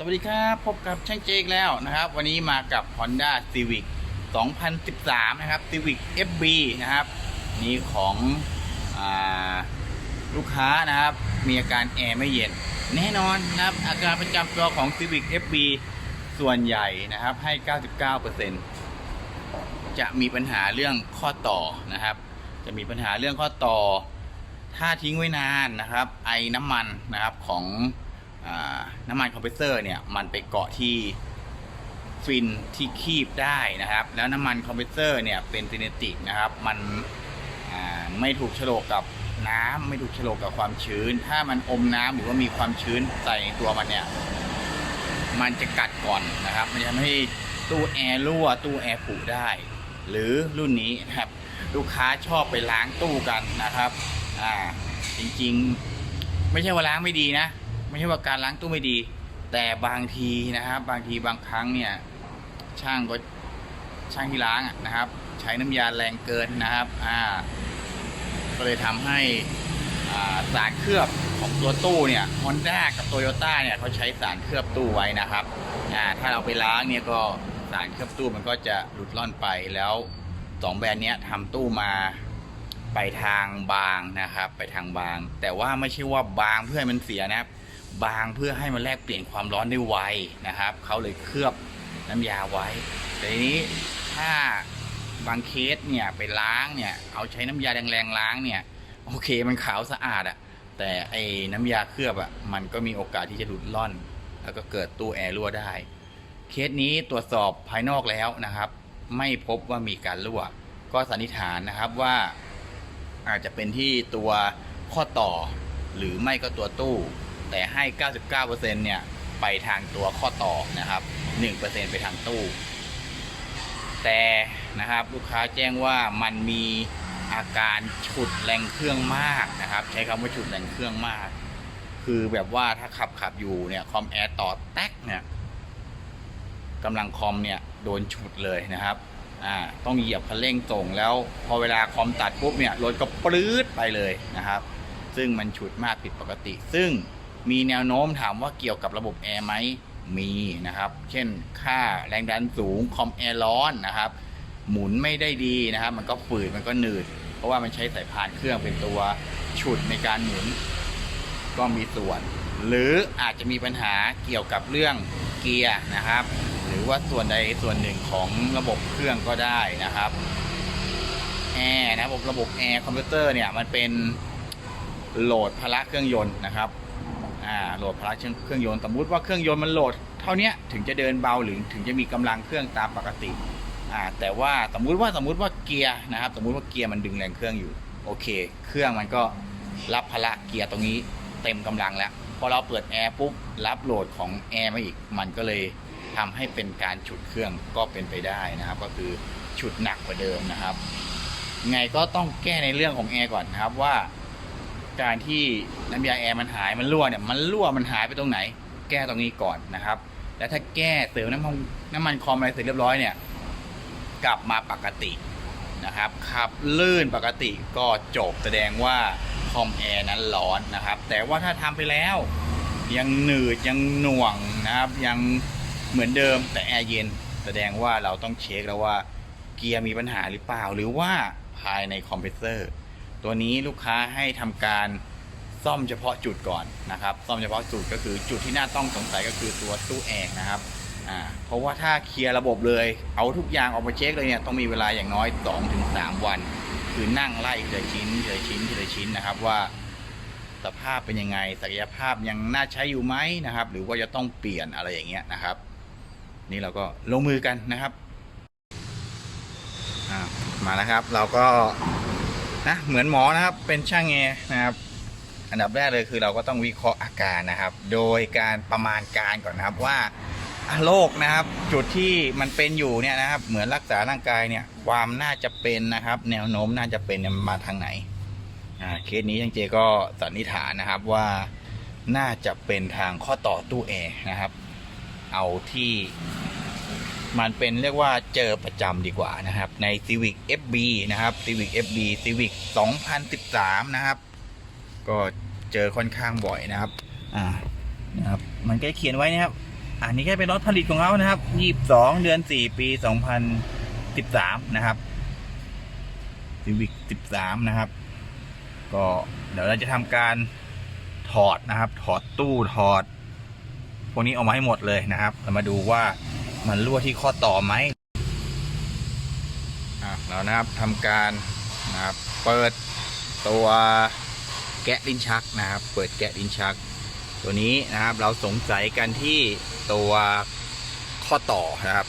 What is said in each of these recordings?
สวัสดีครับพบกับช่างเจกแล้วนะครับ วันนี้มากับ Honda Civic 2013 นะครับ Civic FB นะครับ นี่ของอลูกค้านะครับ มีอาการแอร์ไม่เย็น แน่นอนนะครับ อาการประจำตัวของ Civic FB ส่วนใหญ่นะครับให้ 99%จะมีปัญหาเรื่องข้อต่อนะครับ จะมีปัญหาเรื่องข้อต่อ ถ้าทิ้งไว้นานนะครับ ไอน้ำมันนะครับของ น้ำมันคอมเพรสเซอร์เนี่ยมันไปเกาะที่ฟินที่คีบได้นะครับ แล้วน้ำมันคอมเพรสเซอร์เนี่ยเป็นซินเนติกนะครับ มันไม่ถูกโฉลกกับน้ำไม่ถูกโฉลกกับความชื้น ถ้ามันอมน้ำหรือว่ามีความชื้นใส่ในตัวมันเนี่ย มันจะกัดก่อนนะครับ มันจะทำให้ตู้แอร์รั่วตู้แอร์ผุได้ หรือรุ่นนี้นะครับลูกค้าชอบไปล้างตู้กันนะครับ อ่า จริงๆ ไม่ใช่ว่าล้างไม่ดีนะ ไม่ใช่ว่าการล้างตู้ไม่ดี แต่บางทีนะครับบางทีบางครั้งเนี่ยช่างก็ช่างที่ล้างนะครับ ใช้น้ำยาแรงเกินนะครับอ่าก็เลยทำให้อ่าสารเคลือบของตัวตู้เนี่ย Honda กับ Toyota เนี่ยเขาใช้สารเคลือบตู้ไว้นะครับอ่าถ้าเราไปล้างเนี่ยก็สารเคลือบตู้มันก็จะหลุดล่อนไปแล้วสองแบรนด์เนี้ยทำตู้มาไปทางบางนะครับ ไปทางบาง แต่ว่าไม่ใช่ว่าบางเพื่อให้มันเสียนะครับ บางเพื่อให้มันแลกเปลี่ยนความร้อนได้ไวนะครับเขาเลยเคลือบน้ำยาไว้ แต่ทีนี้ถ้าบางเคสเนี่ยไปล้างเนี่ยเอาใช้น้ำยาแรงๆล้างเนี่ยโอเคมันขาวสะอาดอะแต่ไอ้น้ำยาเคลือบอะมันก็มีโอกาสที่จะหลุดล่อน แล้วก็เกิดตู้แอร์รั่วได้ เคสนี้ตรวจสอบภายนอกแล้วนะครับ ไม่พบว่ามีการรั่ว ก็สันนิษฐานนะครับว่าอาจจะเป็นที่ตัวข้อต่อหรือไม่ก็ตัวตู้ แต่ให้ 99%เนี่ยไปทางตัวข้อต่อนะครับ 1%ไปทางตู้ แต่นะครับลูกค้าแจ้งว่ามันมีอาการฉุดแรงเครื่องมากนะครับ ใช้คำว่าฉุดแรงเครื่องมาก คือแบบว่าถ้าขับขับอยู่เนี่ยคอมแอร์ต่อแตกเนี่ยกำลังคอมเนี่ยโดนฉุดเลยนะครับอ่าต้องเหยียบคันเร่งส่งแล้วพอเวลาคอมตัดปุ๊บเนี่ยรถก็ปลื้ดไปเลยนะครับ ซึ่งมันฉุดมากผิดปกติ ซึ่ง มีแนวโน้มถามว่าเกี่ยวกับระบบแอร์ไหมมีนะครับ เช่นค่าแรงดันสูงคอมแอร์ร้อนนะครับ หมุนไม่ได้ดีนะครับ มันก็ฝืดมันก็หนืด เพราะว่ามันใช้สายพานเครื่องเป็นตัวฉุดในการหมุน ก็มีส่วน หรืออาจจะมีปัญหาเกี่ยวกับเรื่องเกียร์นะครับ หรือว่าส่วนใดส่วนหนึ่งของระบบเครื่องก็ได้นะครับแอร์นะครับระบบแอร์คอมพิวเตอร์เนี่ยมันเป็นโหลดพละเครื่องยนต์นะครับ อ่าโหลดพละเครื่องยนต์สมมุติว่าเครื่องยนต์มันโหลด เท่านี้ถึงจะเดินเบาหรือถึงจะมีกำลังเครื่องตามปกติอ่าแต่ว่าสมมุติว่าสมมุติว่าเกียร์นะครับ สมมุติว่าเกียร์มันดึงแรงเครื่องอยู่ โอเค เครื่องมันก็รับพละเกียร์ตรงนี้เต็มกำลังแล้วพอเราเปิดแอร์ปุ๊บรับโหลดของแอร์มาอีก มันก็เลยทำให้เป็นการฉุดเครื่องก็เป็นไปได้นะครับ ก็คือฉุดหนักกว่าเดิมนะครับไงก็ต้องแก้ในเรื่องของแอร์ก่อนนะครับว่า การที่น้ำยาแอร์มันหายมันรั่วเนี่ยมันรั่วมันหายไปตรงไหน แก้ตรงนี้ก่อนนะครับ แล้วถ้าแก้เสริมน้ำมันน้ำมันคอมอะไรเสร็จเรียบร้อยเนี่ย กลับมาปกตินะครับขับลื่นปกติก็จบแสดงว่าคอมแอร์นั้นร้อนนะครับ แต่ว่าถ้าทำไปแล้ว ยังหนืดยังหน่วงนะครับยังเหมือนเดิมแต่แอร์เย็นแสดงว่าเราต้องเช็คแล้วว่าเกียร์มีปัญหาหรือเปล่า หรือว่าภายในคอมเพรสเซอร์ ตัวนี้ลูกค้าให้ทำการซ่อมเฉพาะจุดก่อนนะครับ ซ่อมเฉพาะจุดก็คือจุดที่น่าต้องสงสัยก็คือตัวตู้แอร์นะครับเพราะว่าถ้าเคลียร์ระบบเลย เอาทุกอย่างออกมาเช็คเลยเนี่ยต้องมีเวลาอย่างน้อย 2-3 วัน คือนั่งไล่ทีละชิ้นทีละชิ้นทีละชิ้นนะครับว่าสภาพเป็นยังไง ศักยภาพยังน่าใช้อยู่ไหมนะครับ หรือว่าจะต้องเปลี่ยนอะไรอย่างเงี้ยนะครับ นี่เราก็ลงมือกันนะครับมาแล้วครับ เราก็ นะเหมือนหมอนะครับเป็นช่างแอร์นะครับ อันดับแรกเลยคือเราก็ต้องวิเคราะห์อาการนะครับ โดยการประมาณการก่อนนะครับว่าโรคนะครับ จุดที่มันเป็นอยู่เนี่ยนะครับ เหมือนรักษาร่างกายเนี่ยความน่าจะเป็นนะครับ แนวโน้มน่าจะเป็นเนี่ยมันมาทางไหนอ่าเคสนี้ยังเจก็สันนิษฐานนะครับว่าน่าจะเป็นทางข้อต่อตู้แอร์นะครับ เอาที่ มันเป็นเรียกว่าเจอประจำดีกว่านะครับ ใน Civic FB นะครับ Civic FB Civic 2013 นะครับ ก็เจอค่อนข้างบ่อยนะครับ อ่านะครับ มันก็เขียนไว้นะครับ อันนี้แค่เป็นรถผลิตของเขานะครับยี่สิบสองเดือนสี่ปีสองพันสิบสามนะครับซีวิกสิบสามนะครับ ก็เดี๋ยวเราจะทำการถอดนะครับ ถอดตู้ถอด พวกนี้ออกมาให้หมดเลยนะครับ เรามาดูว่า มันรั่วที่ข้อต่อไหมอะเรานะครับทำการนะครับเปิดตัวแกะลิ้นชักนะครับ เปิดแกะลิ้นชัก ตัวนี้นะครับเราสงสัยกันที่ตัวข้อต่อนะครับ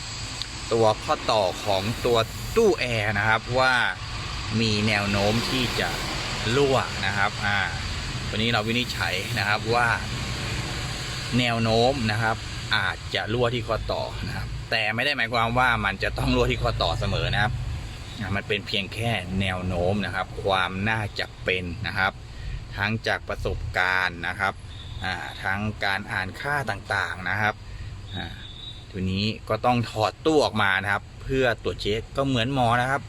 ตัวข้อต่อของตัวตู้แอร์นะครับว่ามีแนวโน้มที่จะรั่วนะครับอ่าตัวนี้เราวินิจฉัยนะครับว่า แนวโน้มนะครับ อาจจะรั่วที่ข้อต่อนะครับ แต่ไม่ได้หมายความว่ามันจะต้องรั่วที่ข้อต่อเสมอนะครับ มันเป็นเพียงแค่แนวโน้มนะครับ ความน่าจะเป็นนะครับ ทั้งจากประสบการณ์นะครับทั้งการอ่านค่าต่างๆนะครับทีนี้ก็ต้องถอดตู้ออกมานะครับ เพื่อตรวจเช็คก็เหมือนหมอนะครับ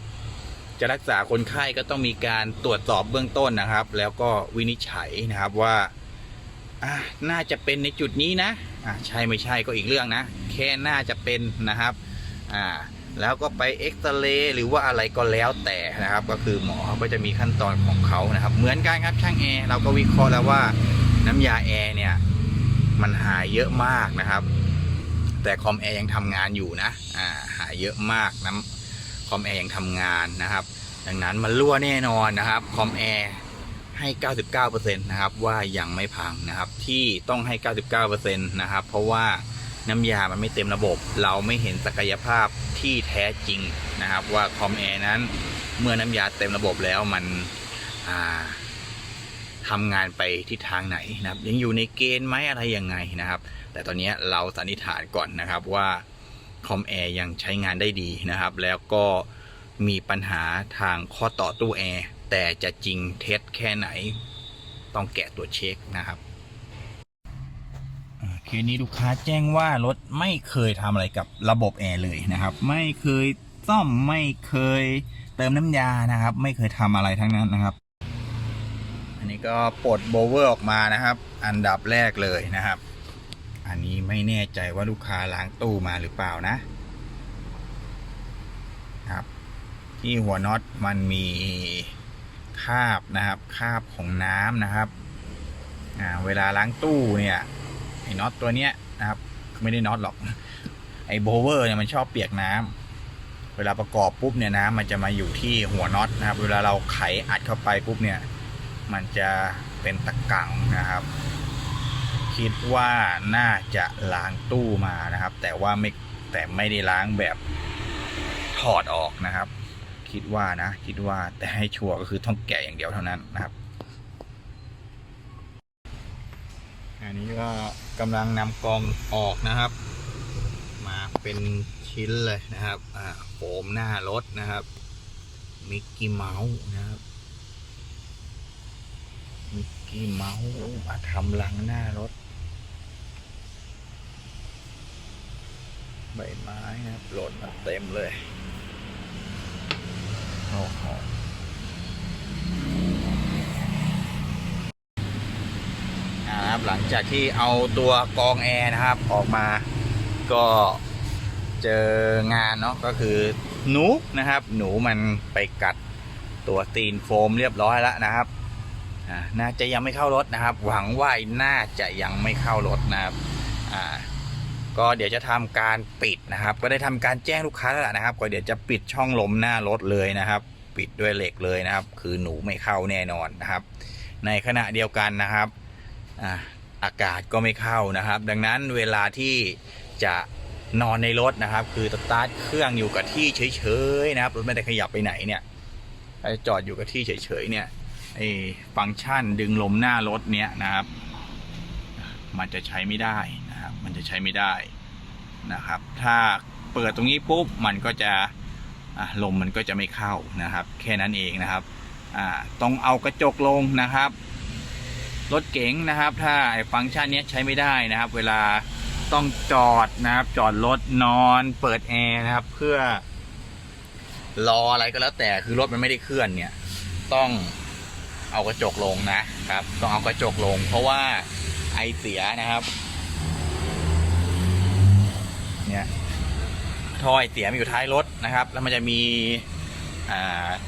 จะรักษาคนไข้ก็ต้องมีการตรวจสอบเบื้องต้นนะครับ แล้วก็วินิจฉัยนะครับว่าน่าจะเป็นในจุดนี้นะ อะใช่ไม่ใช่ก็อีกเรื่องนะ แค่น่าจะเป็นนะครับอ่าแล้วก็ไปเอ็กซเรย์หรือว่าอะไรก็แล้วแต่นะครับ ก็คือหมอเขาก็จะมีขั้นตอนของเขานะครับ เหมือนกันครับช่างแอร์เราก็วิเคราะห์แล้วว่าน้ำยาแอร์เนี่ยมันหายเยอะมากนะครับ แต่คอมแอร์ยังทำงานอยู่นะอ่าหายเยอะมากน้ำคอมแอร์ยังทำงานนะครับ ดังนั้นมันรั่วแน่นอนนะครับคอมแอร์ ให้ 99%นะครับว่ายังไม่พังนะครับ ที่ต้องให้ 99%นะครับ เพราะว่าน้ำยามันไม่เต็มระบบ เราไม่เห็นศักยภาพที่แท้จริงนะครับ ว่าคอมแอร์นั้นเมื่อน้ำยาเต็มระบบแล้วมันทำงานไปทิศทางไหนนะครับ ยังอยู่ในเกณฑ์ไหมอะไรยังไงนะครับ แต่ตอนนี้เราสันนิษฐานก่อนนะครับว่าคอมแอร์ยังใช้งานได้ดีนะครับ แล้วก็มีปัญหาทางข้อต่อตู้แอร์ แต่จะจริงเท็จแค่ไหน ต้องแกะตัวเช็คนะครับเคสนี้ลูกค้าแจ้งว่ารถไม่เคยทำอะไรกับระบบแอร์เลยนะครับ ไม่เคยซ่อมไม่เคยเติมน้ำยานะครับ ไม่เคยทำอะไรทั้งนั้นนะครับ อันนี้ก็ปลดโบเวอร์ออกมานะครับ อันดับแรกเลยนะครับ อันนี้ไม่แน่ใจว่าลูกค้าล้างตู้มาหรือเปล่านะครับ ที่หัวน็อตมันมี คราบนะครับคราบของน้ำนะครับอ่าเวลาล้างตู้เนี่ยไอ้น็อตตัวเนี้ยนะครับ ไม่ได้น็อตหรอก ไอ้โบเวอร์เนี่ยมันชอบเปียกน้ำเวลาประกอบปุ๊บเนี่ยน้ำมันจะมาอยู่ที่หัวน็อตนะครับ เวลาเราไขอัดเข้าไปปุ๊บเนี่ย มันจะเป็นตะกั่งนะครับ คิดว่าน่าจะล้างตู้มานะครับ แต่ว่าไม่แต่ไม่ได้ล้างแบบถอดออกนะครับ คิดว่านะ คิดว่าแต่ให้ชัวร์ก็คือต้องแกะอย่างเดียวเท่านั้นนะครับ อันนี้ก็กำลังนำกองออกนะครับ มาเป็นชิ้นเลยนะครับอ่าโฟมหน้ารถนะครับมิกกี้เมาส์นะครับมิกกี้เมาส์มาทำรังหน้ารถ ใบไม้นะครับหล่นมาเต็มเลย โอ้โหอ่าครับหลังจากที่เอาตัวกองแอร์นะครับออกมาก็เจองานเนาะก็คือหนูนะครับ หนูมันไปกัดตัวตีนโฟมเรียบร้อยแล้วนะครับน่าจะยังไม่เข้ารถนะครับ หวังว่าน่าจะยังไม่เข้ารถนะครับอ่า ก็เดี๋ยวจะทำการปิดนะครับ ก็ได้ทำการแจ้งลูกค้าแล้วนะครับ ก็เดี๋ยวจะปิดช่องลมหน้ารถเลยนะครับ ปิดด้วยเหล็กเลยนะครับ คือหนูไม่เข้าแน่นอนนะครับ ในขณะเดียวกันนะครับอากาศก็ไม่เข้านะครับ ดังนั้นเวลาที่จะนอนในรถนะครับ คือสตาร์ทเครื่องอยู่กับที่เฉยๆนะครับรถไม่ได้ขยับไปไหนเนี่ยจอดอยู่กับที่เฉยๆเนี่ยไอ้ฟังก์ชันดึงลมหน้ารถเนี่ยนะครับ มันจะใช้ไม่ได้น มันจะใช้ไม่ได้นะครับ ถ้าเปิดตรงนี้ปุ๊บมันก็จะลมมันก็จะไม่เข้านะครับ แค่นั้นเองนะครับต้องเอากระจกลงนะครับรถเก๋งนะครับ ถ้าไอ้ฟังก์ชันนี้ใช้ไม่ได้นะครับ เวลาต้องจอดนะครับ จอดรถนอนเปิดแอร์นะครับ เพื่อรออะไรก็แล้วแต่คือรถมันไม่ได้เคลื่อนเนี่ย ต้องเอากระจกลงนะครับ ต้องเอากระจกลง เพราะว่าไอเสียนะครับ ท่อไอเสียมอยู่ท้ายรถนะครับ แล้วมันจะมี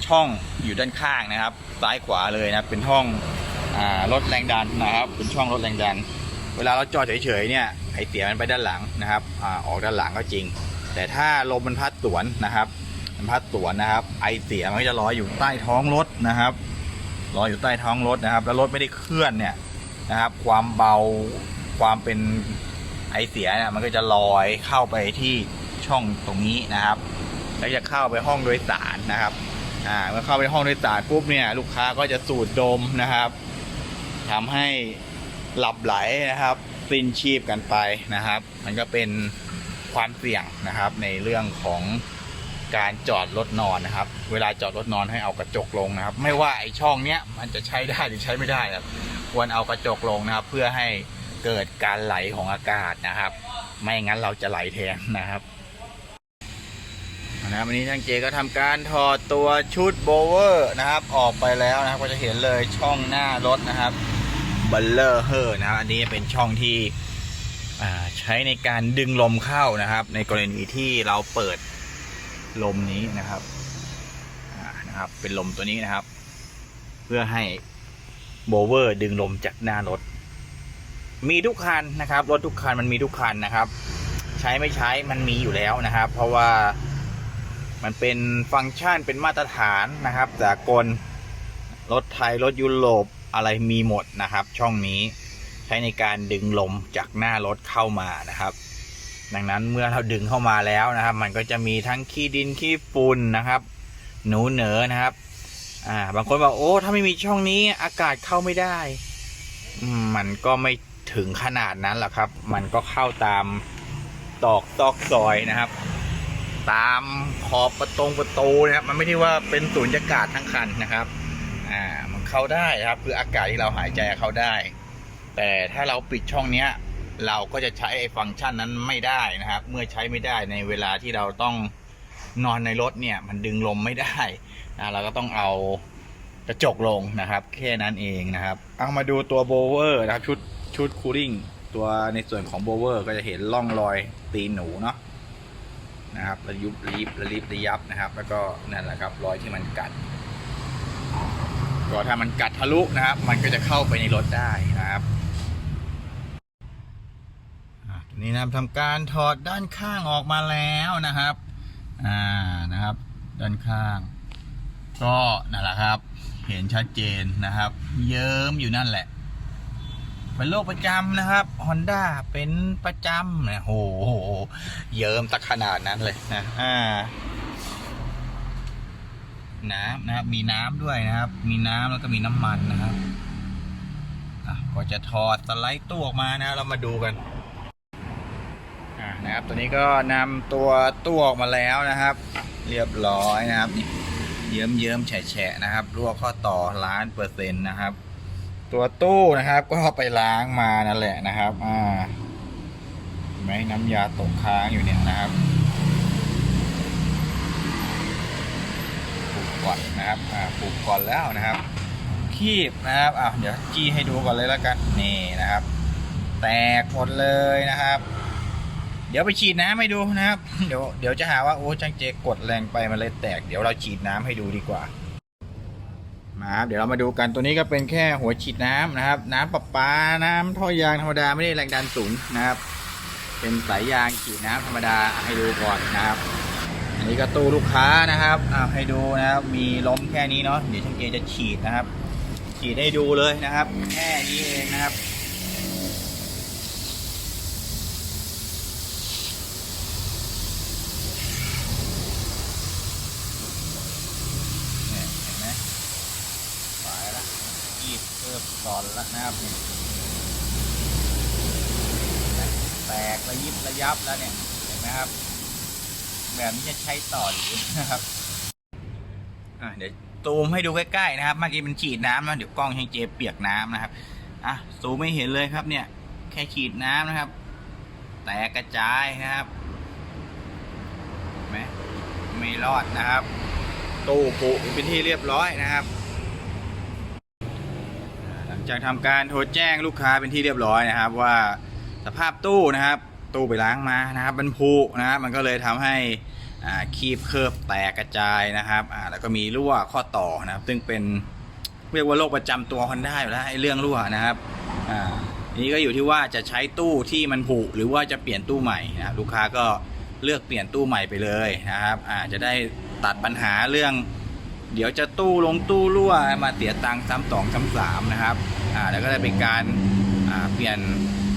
ช่องอยู่ด้านข้างนะครับ ซ้ายขวาเลยนะเป็นห้องอ่าลดแรงดันนะครับ เป็นช่องลดแรงดัน เวลาเราจอดเฉยๆเนี่ยไอเสียมันไปด้านหลังนะครับอออกด้านหลังก็จริง แต่ถ้าลมมันพัดสวนนะครับ มันพัดสวนนะครับ ไอเสียมันก็จะลอยอยู่ใต้ท้องรถนะครับลอยอยู่ใต้ท้องรถนะครับ แล้วรถไม่ได้เคลื่อนเนี่ยนะครับ ความเบาความเป็นไอเสียเนี่ยมันก็จะลอยเข้าไปที่ ช่องตรงนี้นะครับ แล้วจะเข้าไปห้องโดยสารนะครับอ่าเมื่อเข้าไปห้องโดยสารปุ๊บเนี่ยลูกค้าก็จะสูดดมนะครับทำให้หลับไหลนะครับสิ้นชีพกันไปนะครับ มันก็เป็นความเสี่ยงนะครับ ในเรื่องของการจอดรถนอนนะครับ เวลาจอดรถนอนให้เอากระจกลงนะครับ ไม่ว่าไอช่องเนี้ยมันจะใช้ได้หรือใช้ไม่ได้ครับควรเอากระจกลงนะครับ เพื่อให้เกิดการไหลของอากาศนะครับ ไม่งั้นเราจะไหลแทนนะครับ นะครับวันนี้ทางเจก็ทำการถอดตัวชุดโบเวอร์นะครับออกไปแล้วนะครับก็จะเห็นเลยช่องหน้ารถนะครับบัลเลอร์เฮอร์นะครับอันนี้เป็นช่องที่ใช้ในการดึงลมเข้านะครับ ในกรณีที่เราเปิดลมนี้นะครับนะครับ เป็นลมตัวนี้นะครับ เพื่อให้โบเวอร์ดึงลมจากหน้ารถ มีทุกคันนะครับรถทุกคันมันมีทุกคันนะครับ ใช้ไม่ใช้มันมีอยู่แล้วนะครับ เพราะว่า มันเป็นฟังก์ชันเป็นมาตรฐานนะครับสากลรถไทยรถยุโรปอะไรมีหมดนะครับ ช่องนี้ใช้ในการดึงลมจากหน้ารถเข้ามานะครับ ดังนั้นเมื่อเราดึงเข้ามาแล้วนะครับ มันก็จะมีทั้งขี้ดินขี้ฝุ่นนะครับ หนูเหนอนะครับอ่าบางคนบอกโอ้ถ้าไม่มีช่องนี้อากาศเข้าไม่ได้ มันก็ไม่ถึงขนาดนั้นหรอกครับ มันก็เข้าตามตอกตอกซอยนะครับ ตามขอบประตงประตูนะครับมันไม่ได้ว่าเป็นสูญญากาศทั้งคันนะครับอ่ามันเข้าได้นะครับคืออากาศที่เราหายใจเข้าได้ แต่ถ้าเราปิดช่องเนี้ย เราก็จะใช้ไอ้ฟังก์ชันนั้นไม่ได้นะครับ เมื่อใช้ไม่ได้ในเวลาที่เราต้องนอนในรถเนี่ย มันดึงลมไม่ได้นะเราก็ต้องเอากระจกลงนะครับ แค่นั้นเองนะครับ เอามาดูตัวโบเวอร์นะครับชุดชุดคูลิ่งตัวในส่วนของโบเวอร์ก็จะเห็นร่องรอยตีนหนูเนาะ นะครับระยุบระยิบระลิบระยับนะครับ แล้วก็นั่นแหละครับรอยที่มันกัดก็ถ้ามันกัดทะลุนะครับ มันก็จะเข้าไปในรถได้นะครับนี้นะครับทำการถอดด้านข้างออกมาแล้วนะครับอ่านะครับ ด้านข้าง ก็นั่นแหละครับ เห็นชัดเจนนะครับ เยิ้มอยู่นั่นแหละ เป็นโรคประจำนะครับ Honda เป็นประจำนะโอ้โหเยิ้มตักขนาดนั้นเลยนะอ่าน้ำนะครับ มีน้ำด้วยนะครับ มีน้ำแล้วก็มีน้ำมันนะครับก็จะถอดสไลด์ตู้ออกมานะเรามาดูกันนะครับตัวนี้ก็นำตัวตู้ออกมาแล้วนะครับ เรียบร้อยนะครับนี่เยิ้มเยิ้มแฉะแฉะนะครับรั่วข้อต่อล้านเปอร์เซ็นต์นะครับ ตัวตู้นะครับ ก็ไปล้างมานั่นแหละนะครับ อ่าไหมน้ำยาตกค้างอยู่เนี่ยนะครับปลูกก่อนนะครับ อ่าปลูกก่อนแล้วนะครับ คีบนะครับอ่าเดี๋ยวจี้ให้ดูก่อนเลยแล้วกันนี่นะครับ แตกหมดเลยนะครับ เดี๋ยวไปฉีดน้ำให้ดูนะครับ เดี๋ยวเดี๋ยวจะหาว่าโอ้จังเจกดแรงไปมันเลยแตก เดี๋ยวเราฉีดน้ำให้ดูดีกว่า นะครับเดี๋ยวเรามาดูกันตัวนี้ก็เป็นแค่หัวฉีดน้ำนะครับ น้ำประปาน้ำท่อยางธรรมดาไม่ได้แรงดันสูงนะครับ เป็นสายยางฉีดน้ำธรรมดาให้ดูก่อนนะครับ อันนี้ก็ตู้ลูกค้านะครับอ่าให้ดูนะครับมีล้มแค่นี้เนาะเดี๋ยวช่างเจจะฉีดนะครับ ฉีดให้ดูเลยนะครับ แค่นี้เองนะครับ เนี่ยเห็นไหมไปแล้ว ยีดเพิ่มตอนแล้วนะครับนี่แตกระยิบระยับแล้วเนี่ยเห็นไหมครับ แบบนี้จะใช้ต่อหรือนะครับอะเดี๋ยวซูมให้ดูใกล้ๆนะครับ เมื่อกี้มันฉีดน้ำนะเดี๋ยวกล้องให้เจเปียกน้ำนะครับอะซูมไม่เห็นเลยครับเนี่ย แค่ฉีดน้ำนะครับ แตกกระจายนะครับเห็นไหมไม่รอดนะครับ ตู้ปุเป็นที่เรียบร้อยนะครับ จากทำการโทรแจ้งลูกค้าเป็นที่เรียบร้อยนะครับ ว่าสภาพตู้นะครับ ตู้ไปล้างมานะครับมันพุนะครับมันก็เลยทำให้คีบเคิบแตกกระจายนะครับแล้วก็มีรั่วข้อต่อนะครับ ซึ่งเป็นเรียกว่าโรคประจำตัวคนได้อยู่แล้วไอ้เรื่องรั่วนะครับอ่าทีนี้ก็อยู่ที่ว่าจะใช้ตู้ที่มันผุหรือว่าจะเปลี่ยนตู้ใหม่นะครับลูกค้าก็เลือกเปลี่ยนตู้ใหม่ไปเลยนะครับอ่าจะได้ตัดปัญหาเรื่อง เดี๋ยวจะตู้ลงตู้รั่วมาเสียตังค์ซ้ำสองซ้ำสามนะครับอ่าแล้วก็จะเป็นการอ่าเปลี่ยน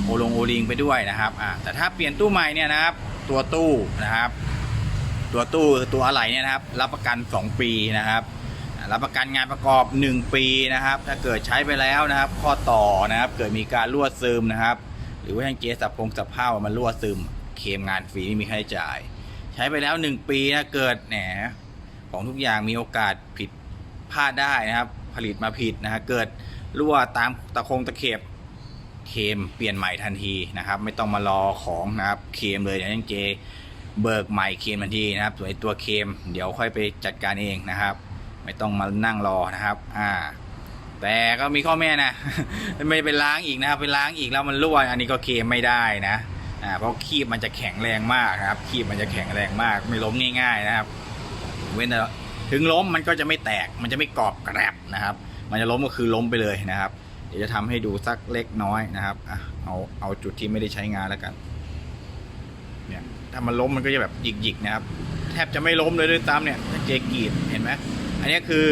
โอลงโอลิงไปด้วยนะครับอ่าแต่ถ้าเปลี่ยนตู้ใหม่เนี่ยนะครับ ตัวตู้นะครับ ตัวตู้ตัวอะไหล่เนี่ยนะครับ รับประกัน 2 ปีนะครับรับประกันงานประกอบ 1 ปีนะครับ ถ้าเกิดใช้ไปแล้วนะครับ ข้อต่อนะครับ เกิดมีการรั่วซึมนะครับ หรือว่าทางเจสับพงสับเผ้ามันรั่วซึม เคมงานฟรีไม่มีค่าใช้จ่าย ใช้ไปแล้ว 1 ปีนะเกิดแหน ของทุกอย่างมีโอกาสผิดพลาดได้นะครับ ผลิตมาผิดนะฮะเกิดรั่วตามตะคงตะเข็บเคมเปลี่ยนใหม่ทันทีนะครับ ไม่ต้องมารอของนะครับเคมเลยเดี๋ยวยังเจเบิกใหม่เคมทันทีนะครับ ส่วนตัวเคมเดี๋ยวค่อยไปจัดการเองนะครับ ไม่ต้องมานั่งรอนะครับอ่าแต่ก็มีข้อแม่นะไม่ไปล้างอีกนะครับไปล้างอีกแล้วมันรั่วอันนี้ก็เคมไม่ได้นะอ่าเพราะคีบมันจะแข็งแรงมากนะครับ คีบมันจะแข็งแรงมาก ไม่ล้มง่าย ๆ นะครับ เว้นแต่ถึงล้มมันก็จะไม่แตก มันจะไม่กรอบแกรบนะครับ มันจะล้มก็คือล้มไปเลยนะครับ เดี๋ยวจะทำให้ดูสักเล็กน้อยนะครับอะเอาเอาจุดที่ไม่ได้ใช้งานแล้วกัน เนี่ยถ้ามันล้มมันก็จะแบบหยิกๆนะครับ แทบจะไม่ล้มเลยด้วยซ้ำเนี่ยเจกีดเห็นไหมอันนี้คือ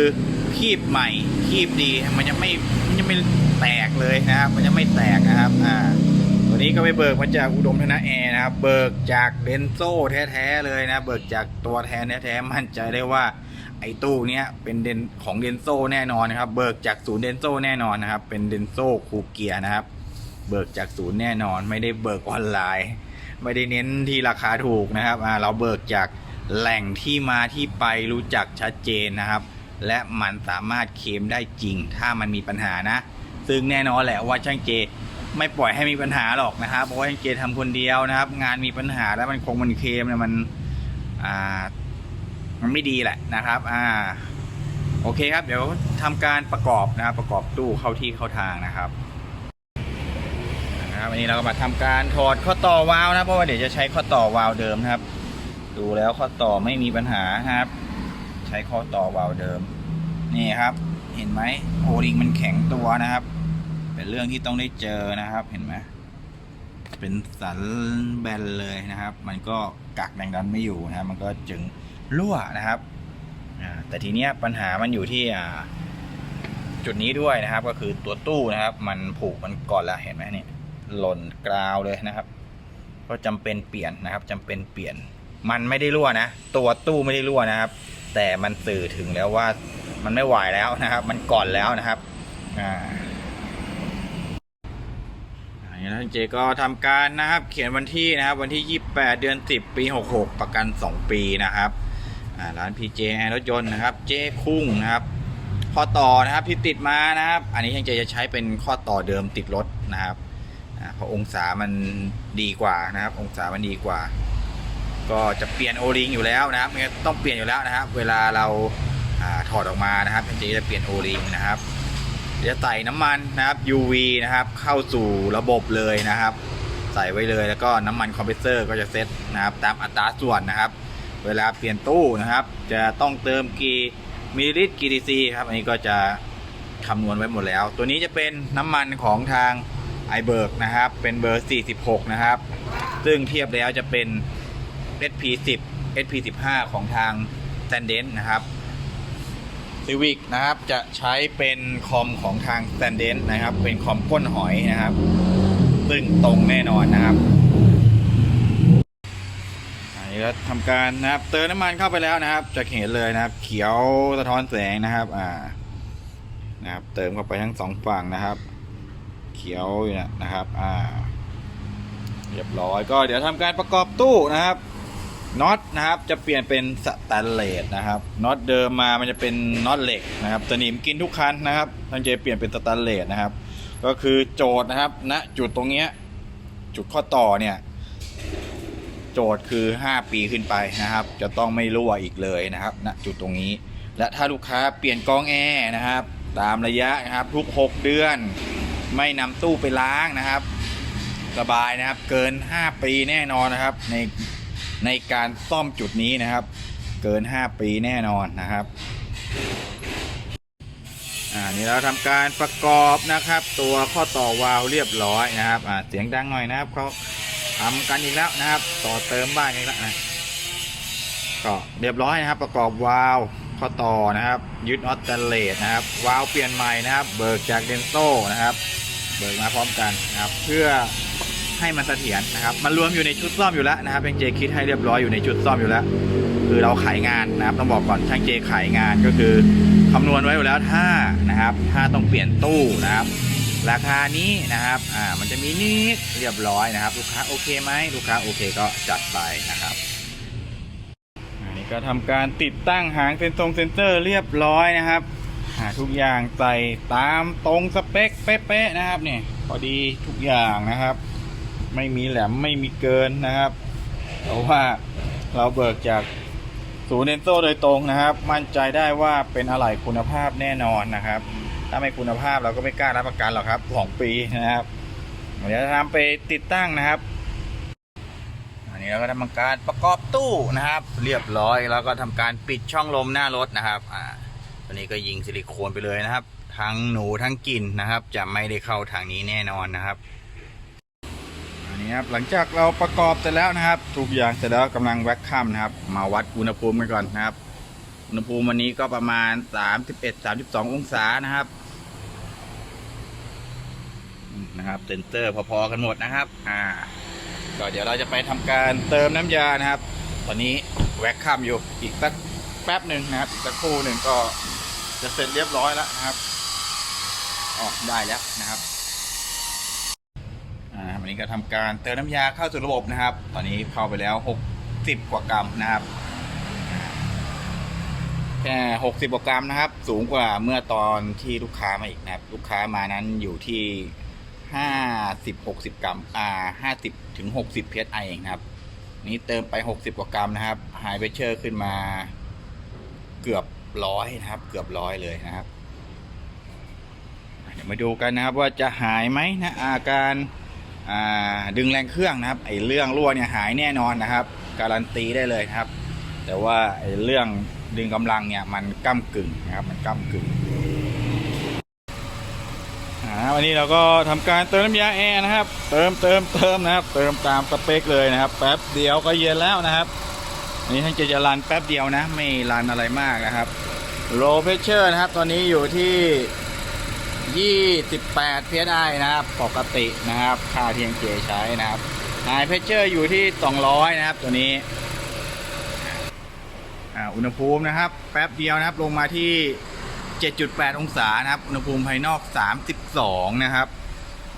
คีบใหม่คีบดีมันจะไม่มันจะไม่แตกเลยนะครับ มันจะไม่แตกนะครับ อ่า นี้ก็ไปเบิกมาจากอุดมธนะแอร์นะครับเบิกจากเดนโซแท้ๆเลยนะ เบิกจากตัวแทนแท้ๆมั่นใจได้ว่าไอ้ตู้เนี้ยเป็นเดนของเดนโซแน่นอนนะครับ เบิกจากศูนย์เดนโซแน่นอนนะครับ เป็นเดนโซคูเกียนะครับ เบิกจากศูนย์แน่นอน ไม่ได้เบิกออนไลน์ ไม่ได้เน้นที่ราคาถูกนะครับอ่าเราเบิกจากแหล่งที่มาที่ไปรู้จักชัดเจนนะครับ และมันสามารถเคลมได้จริง ถ้ามันมีปัญหานะ ซึ่งแน่นอนแหละว่าช่างเจ ไม่ปล่อยให้มีปัญหาหรอกนะครับเพราะว่าช่างเจทำคนเดียวนะครับ งานมีปัญหาแล้วมันคงมันเคมเนี่ยมันอ่ามันไม่ดีแหละนะครับ อ่า โอเคครับ เดี๋ยวทำการประกอบนะครับ ประกอบตู้เข้าที่เข้าทางนะครับนะครับวันนี้เราก็มาทำการถอดข้อต่อวาล์วนะเพราะว่าเดี๋ยวจะใช้ข้อต่อวาล์วเดิมนะครับ ดูแล้วข้อต่อไม่มีปัญหาครับ ใช้ข้อต่อวาล์วเดิม นี่ครับ เห็นไหมโอริงมันแข็งตัวนะครับ เป็นเรื่องที่ต้องได้เจอนะครับเห็นไหมเป็นสันแบนเลยนะครับ มันก็กักแรงดันไม่อยู่นะมันก็จึงรั่วนะครับแต่ทีเนี้ยปัญหามันอยู่ที่จุดนี้ด้วยนะครับ ก็คือตัวตู้นะครับ มันผูกมันก่อนแล้วเห็นไหมเนี่ยหล่นกราวเลยนะครับ ก็จำเป็นเปลี่ยนนะครับจำเป็นเปลี่ยน มันไม่ได้รั่วนะ ตัวตู้ไม่ได้รั่วนะครับ แต่มันสื่อถึงแล้วว่ามันไม่ไหวแล้วนะครับ มันก่อนแล้วนะครับอ่า นนี้ท่านเจก็ทำการนะครับ เขียนวันที่นะครับ วันที่ 28 เดือน 10 ปี 66 ประกัน 2 ปีนะครับร้าน PJ แอร์รถยนต์นะครับ เจคุ้งนะครับข้อต่อนะครับที่ติดมานะครับ อันนี้ท่านเจจะใช้เป็นข้อต่อเดิมติดรถนะครับเพราะองศามันดีกว่านะครับ องศามันดีกว่า ก็จะเปลี่ยนโอริงอยู่แล้วนะครับต้องเปลี่ยนอยู่แล้วนะครับ เวลาเราอถอดออกมานะครับท่านเจจะเปลี่ยนโอริงนะครับ จะใส่น้ำมันนะครับ UV นะครับ เข้าสู่ระบบเลยนะครับ ใส่ไว้เลยแล้วก็น้ำมันคอมเพรสเซอร์ก็จะเซตนะครับ ตามอัตราส่วนนะครับ เวลาเปลี่ยนตู้นะครับ จะต้องเติมกี่มิลลิลิตรกี่ดีซีครับ อันนี้ก็จะคำนวณไว้หมดแล้ว ตัวนี้จะเป็นน้ำมันของทางไอเบิร์กนะครับ เป็นเบอร์ 46 นะครับ ซึ่งเทียบแล้วจะเป็น SP10 SP15 ของทาง s a n d e n นะครับ ซีวิกนะครับจะใช้เป็นคอมของทาง s a n d e n นะครับ เป็นคอมก้นหอยนะครับ ซึ่งตรงแน่นอนนะครับอันนี้ก็ทำการนะครับเติมน้ำมันเข้าไปแล้วนะครับ จะเห็นเลยนะครับ เขียวสะท้อนแสงนะครับ อ่า นะครับ เติมเข้าไปทั้งสองฝั่งนะครับ เขียวอยู่นะครับ อ่า เรียบร้อยก็เดี๋ยวทำการประกอบตู้นะครับ น็อตนะครับจะเปลี่ยนเป็นสแตนเลสนะครับน็อตเดิมมามันจะเป็นน็อตเหล็กนะครับสนิมกินทุกคันนะครับตั้งใจเปลี่ยนเป็นสแตนเลสนะครับ ก็คือโจทย์นะครับณจุดตรงเนี้ยจุดข้อต่อเนี่ยโจทย์คือ 5 ปีขึ้นไปนะครับ จะต้องไม่รั่วอีกเลยนะครับณจุดตรงนี้ และถ้าลูกค้าเปลี่ยนกองแอร์นะครับ ตามระยะนะครับทุก 6 เดือน ไม่นำตู้ไปล้างนะครับ สบายนะครับเกิน 5 ปีแน่นอนนะครับ ใน ในการซ่อมจุดนี้นะครับ เกิน 5 ปีแน่นอนนะครับอ่านี่เราทำการประกอบนะครับ ตัวข้อต่อวาล์วเรียบร้อยนะครับอ่าเสียงดังหน่อยนะครับเขาทำกันอีกแล้วนะครับ ต่อเติมบ้านอีกแล้วนะก็เรียบร้อยนะครับ ประกอบวาล์วข้อต่อนะครับ ยึดออสเตรเลสนะครับวาล์วเปลี่ยนใหม่นะครับ เบิกจากเดนโซนะครับ เบิกมาพร้อมกันนะครับ เพื่อ ให้มันเสถียรนะครับมันรวมอยู่ในชุดซ่อมอยู่แล้วนะครับเป็นเจคิดให้เรียบร้อยอยู่ในชุดซ่อมอยู่แล้ว คือเราขายงานนะครับ ต้องบอกก่อนช่างเจขายงานก็คือคำนวณไว้อยู่แล้วถ้านะครับ ถ้าต้องเปลี่ยนตู้นะครับ ราคานี้นะครับอ่ามันจะมีนิดเรียบร้อยนะครับ ลูกค้าโอเคไหมลูกค้าโอเคก็จัดไปนะครับอันนี้ก็ทำการติดตั้งหางเซนทรงเซนเซอร์เรียบร้อยนะครับทุกอย่างใส่ตามตรงสเปคเป๊ะๆนะครับเนี่ยพอดีทุกอย่างนะครับ ไม่มีแหลมไม่มีเกินนะครับเพราะว่าเราเบิกจากศูนย์เอนโซโดยตรงนะครับ มั่นใจได้ว่าเป็นอะไหล่คุณภาพแน่นอนนะครับ ถ้าไม่คุณภาพเราก็ไม่กล้ารับประกันหรอกครับสองปีนะครับเดี๋ยวจะทำไปติดตั้งนะครับอันนี้เราก็ทำการประกอบตู้นะครับ เรียบร้อยแล้วก็ทำการปิดช่องลมหน้ารถนะครับอ่าตอนนี้ก็ยิงซิลิโคนไปเลยนะครับ ทั้งหนูทั้งกลิ่นนะครับ จะไม่ได้เข้าทางนี้แน่นอนนะครับ นนี้ครับหลังจากเราประกอบเสร็จแล้วนะครับ ทุกอย่างเสร็จแล้วกำลังแว็กคัมนะครับ มาวัดอุณหภูมิกันก่อนนะครับ อุณหภูมิวันนี้ก็ประมาณ 31-32 องศานะครับนะครับเซนเซอร์พอๆกันหมดนะครับ อ่า ก็เดี๋ยวเราจะไปทำการเติมน้ำยานะครับ ตอนนี้แว็กคัมอยู่อีกสักแป๊บหนึ่งนะครับอีกสักครู่หนึ่งก็จะเสร็จเรียบร้อยแล้วนะครับอ๋อได้แล้วนะครับ นี้ก็ทำการเติมน้ำยาเข้าสู่ระบบนะครับ ตอนนี้เข้าไปแล้ว 60 กว่ากรัมนะครับ แค่ 60 กว่ากรัมนะครับ สูงกว่าเมื่อตอนที่ลูกค้ามาอีกนะครับ ลูกค้ามานั้นอยู่ที่ 50 60 กรัม อ่า 50 ถึง 60 psi เองนะครับ นี้เติมไป 60 กว่ากรัมนะครับไฮเ p เชอร์ขึ้นมาเกือบร้อยนะครับ เกือบร้อยเลยนะครับเดี๋ยวมาดูกันนะครับว่าจะหายไหมนะอาการ ดึงแรงเครื่องนะครับไอ้เรื่องรั่วเนี่ยหายแน่นอนนะครับ การันตีได้เลยครับ แต่ว่าไอ้เรื่องดึงกำลังเนี่ยมันก้ากึ่งนะครับมันก้ากึ่งวันนี้เราก็ทำการเติมน้ำยาแอร์นะครับ เติมเติมเติมนะครับ เติมตามสเปคเลยนะครับ แป๊บเดียวก็เย็นแล้วนะครับอันนี้ท่านจะจะรันแป๊บเดียวนะ ไม่รันอะไรมากนะครับโลเพชเชอร์นะครับ ตอนนี้อยู่ที่ 28 psi นะครับ ปกตินะครับ ค่าที่ยังเจใช้นะครับไฮเพชเชอร์อยู่ที่ 200 นะครับ ตัวนี้อ่าอุณหภูมินะครับ แป๊บเดียวนะครับ ลงมาที่ 7.8 องศานะครับ อุณหภูมิภายนอก 32 นะครับ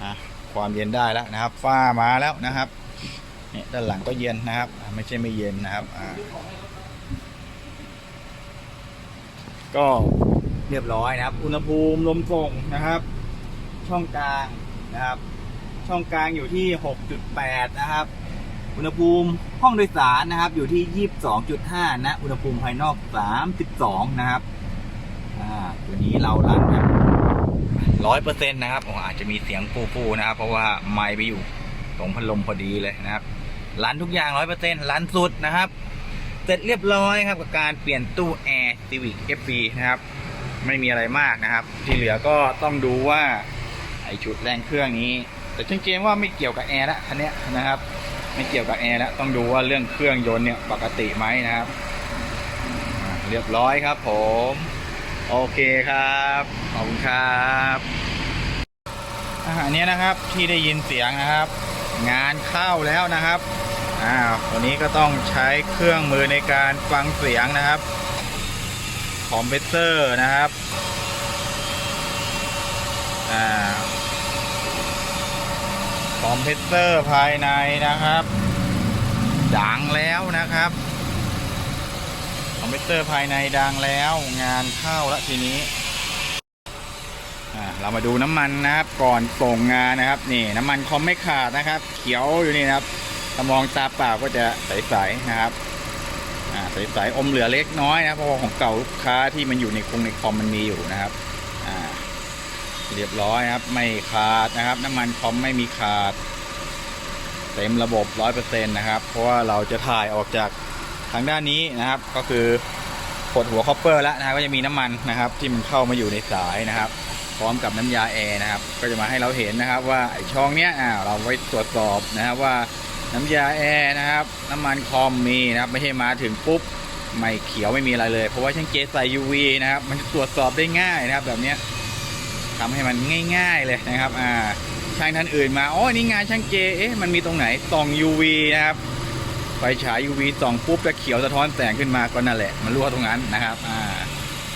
อะความเย็นได้แล้วนะครับ ฝ้ามาแล้วนะครับเนี่ยด้านหลังก็เย็นนะครับ ไม่ใช่ไม่เย็นนะครับอ่าก็ เรียบร้อยนะครับ อุณหภูมิลมส่งนะครับ ช่องกลางนะครับ ช่องกลางอยู่ที่ 6.8 นะครับ อุณหภูมิห้องโดยสารนะครับ อยู่ที่ 22.5 นะ อุณหภูมิภายนอก 32 นะครับ อ่า ตัวนี้เรารันแบบร้อยเปอร์เซ็นต์นะครับโอ้อาจจะมีเสียงฟูๆนะครับ เพราะว่าไมค์ไปอยู่ตรงพัดลมพอดีเลยนะครับรันทุกอย่างร้อยเปอร์เซ็นต์รันสุดนะครับ เสร็จเรียบร้อยครับกับการเปลี่ยนตู้แอร์ Civic FB นะครับ ไม่มีอะไรมากนะครับ ที่เหลือก็ต้องดูว่าไอชุดแรงเครื่องนี้ แต่จริงๆว่าไม่เกี่ยวกับแอร์ละคันนี้นะครับ ไม่เกี่ยวกับแอร์ล้วต้องดูว่าเรื่องเครื่องยนต์เนี่ยปกติไหมนะครับเรียบร้อยครับผม โอเคครับขอบคุณครับอาอันนี้นะครับที่ได้ยินเสียงนะครับ งานเข้าแล้วนะครับอ่าวันนี้ก็ต้องใช้เครื่องมือในการฟังเสียงนะครับ คอมเพรสเซอร์นะครับ อ่า คอมเพรสเซอร์ภายในนะครับ ดังแล้วนะครับ คอมเพรสเซอร์ภายในดังแล้วงานเข้าแล้วทีนี้อ่าเรามาดูน้ำมันนะครับก่อนส่งงานนะครับ นี่น้ำมันคอมไม่ขาดนะครับ เขียวอยู่นี่นะครับถ้ามองตาเปล่าก็จะใสๆนะครับ ใสๆอมเหลือเล็กน้อยนะเพราะของเก่าลูกค้าที่มันอยู่ในคงในคอมมันมีอยู่นะครับอ่าเรียบร้อยครับ ไม่ขาดนะครับ น้ำมันคอมไม่มีขาด เต็มระบบร้อยเปอร์เซ็นต์นะครับ เพราะว่าเราจะถ่ายออกจากทางด้านนี้นะครับ ก็คือกดหัวคอปเปอร์แล้วนะก็จะมีน้ำมันนะครับ ที่มันเข้ามาอยู่ในสายนะครับ พร้อมกับน้ำยาแอร์นะครับ ก็จะมาให้เราเห็นนะครับ ว่าไอช่องเนี้ยอ่าเราไว้ตรวจสอบนะครับว่า น้ำยาแอร์นะครับ น้ำมันคอมมีนะครับ ไม่ใช่มาถึงปุ๊บไม่เขียวไม่มีอะไรเลย เพราะว่าช่างเจใส่ UV นะครับ มันจะตรวจสอบได้ง่ายนะครับ แบบนี้ทำให้มันง่ายๆเลยนะครับ อ่าช่างท่านอื่นมาอ๋อนี่งานช่างเจเอ๊ะมันมีตรงไหนส่อง UV นะครับไฟฉาย UV ส่องปุ๊บจะเขียวสะท้อนแสงขึ้นมาก็นั่นแหละ มันรั่วตรงนั้นนะครับ อ่า